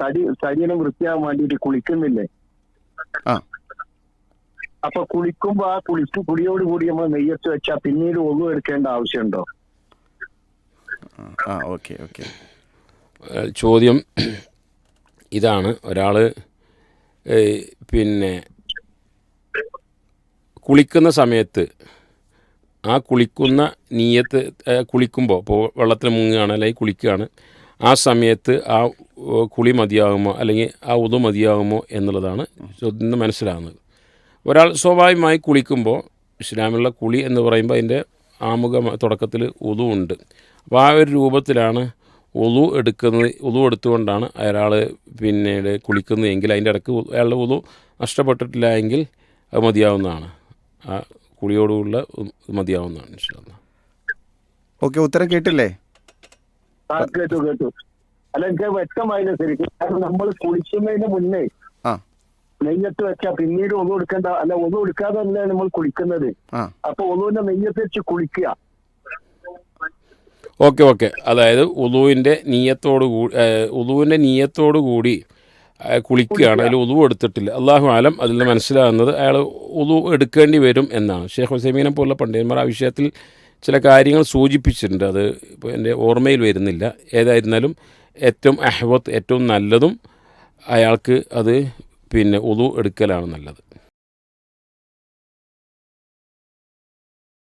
തടി ശരീരം വൃത്തിയാകാൻ വേണ്ടിയിട്ട് കുളിക്കുന്നില്ലേ? അപ്പൊ കുളിക്കുമ്പോ ആ കുളിച്ച് കുടിയോട് കൂടി നമ്മൾ നെയ്യത്ത് വെച്ചാൽ പിന്നീട് ഒന്നും എടുക്കേണ്ട ആവശ്യമുണ്ടോ? ആ ഓക്കെ ഓക്കെ. ചോദ്യം ഇതാണ്. ഒരാൾ പിന്നെ കുളിക്കുന്ന സമയത്ത് ആ കുളിക്കുന്ന നീയത്ത് കുളിക്കുമ്പോൾ ഇപ്പോൾ വെള്ളത്തിൽ മുങ്ങുകയാണ് അല്ലെങ്കിൽ കുളിക്കുകയാണ് ആ സമയത്ത് ആ കുളി മതിയാകുമോ അല്ലെങ്കിൽ ആ ഉതു മതിയാകുമോ എന്നുള്ളതാണ് ചോദ്യം നിന്ന് മനസ്സിലാകുന്നത്. ഒരാൾ സ്വാഭാവികമായി കുളിക്കുമ്പോൾ ഇസ്ലാമിലുള്ള കുളി എന്ന് പറയുമ്പോൾ അതിന്റെ ആമുഖ തുടക്കത്തിൽ ഉതു ഉണ്ട്. അപ്പോൾ ആ ഒരു രൂപത്തിലാണ് ഉതു എടുക്കുന്നത് ഉതു എടുത്തുകൊണ്ടാണ് അയാൾ പിന്നീട് കുളിക്കുന്നത് എങ്കിൽ അതിന്റെ ഇടയ്ക്ക് അയാളുടെ ഉതു നഷ്ടപ്പെട്ടിട്ടില്ല എങ്കിൽ അത് മതിയാവുന്നതാണ്. ആ കുളിയോടുള്ള മതിയാവുന്നതാണ് ഓക്കെ ഉത്തരം കേട്ടില്ലേ? കേട്ടു കേട്ടു. അല്ല എനിക്ക് വ്യക്തമായില്ല ശരിക്കും. കാരണം നമ്മൾ കുളിക്കുന്നതിന് മുന്നേ നെയ്യത്ത് വെച്ചാൽ പിന്നീട് ഒന്നും എടുക്കേണ്ട അല്ല ഒന്നും എടുക്കാതെ തന്നെ നമ്മൾ കുളിക്കുന്നത്. അപ്പൊ ഒന്നുവിന്റെ നെയ്യത്ത് വെച്ച് കുളിക്കുക. Okay okay. അതായത് ഉദുവിന്റെ നീയത്തോട് കൂടി ഉദുവിന്റെ നീയത്തോടു കൂടി കുളിക്കുകയാണ് അതിൽ ഉദു എടുത്തിട്ടില്ല. അള്ളാഹു ആലം അതിൽ നിന്ന് മനസ്സിലാകുന്നത് അയാൾ ഉദു എടുക്കേണ്ടി വരും എന്നാണ്. ഷേഖ് ഹുസൈമീനെ പോലുള്ള പണ്ഡിതന്മാർ ആ വിഷയത്തിൽ ചില കാര്യങ്ങൾ സൂചിപ്പിച്ചിട്ടുണ്ട്. അത് ഇപ്പോൾ എന്റെ ഓർമ്മയിൽ വരുന്നില്ല. ഏതായിരുന്നാലും ഏറ്റവും അഹ്വത്ത് ഏറ്റവും നല്ലതും അയാൾക്ക് അത് പിന്നെ ഉളു എടുക്കലാണ് നല്ലത്.